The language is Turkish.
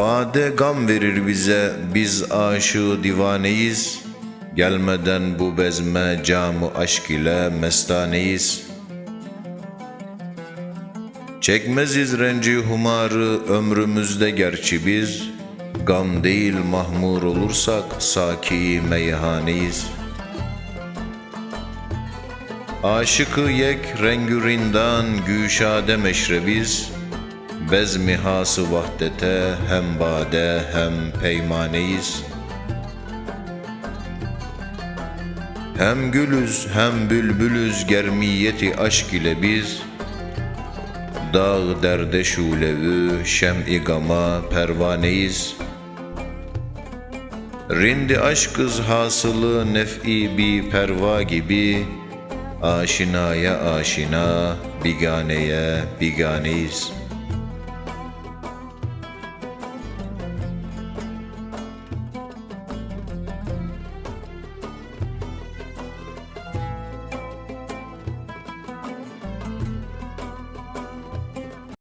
Bade gam verir bize, biz aşığı divaneyiz. Gelmeden bu bezme camı aşk ile mestaneyiz. Çekmeziz renci humarı ömrümüzde gerçi biz. Gam değil mahmur olursak saki meyhaneyiz. Aşıkı yek rengürindan güşade meşrebiz. Bezmi hası vahdete hem bade hem peymaneyiz. Hem gülüz hem bülbülüz germiyeti aşk ile biz. Dağ derde şulevi şem-i gama pervaneyiz. Rindi aşkız hasılı nef'i bi perva gibi Aşinaya aşina, biganeye biganeyiz.''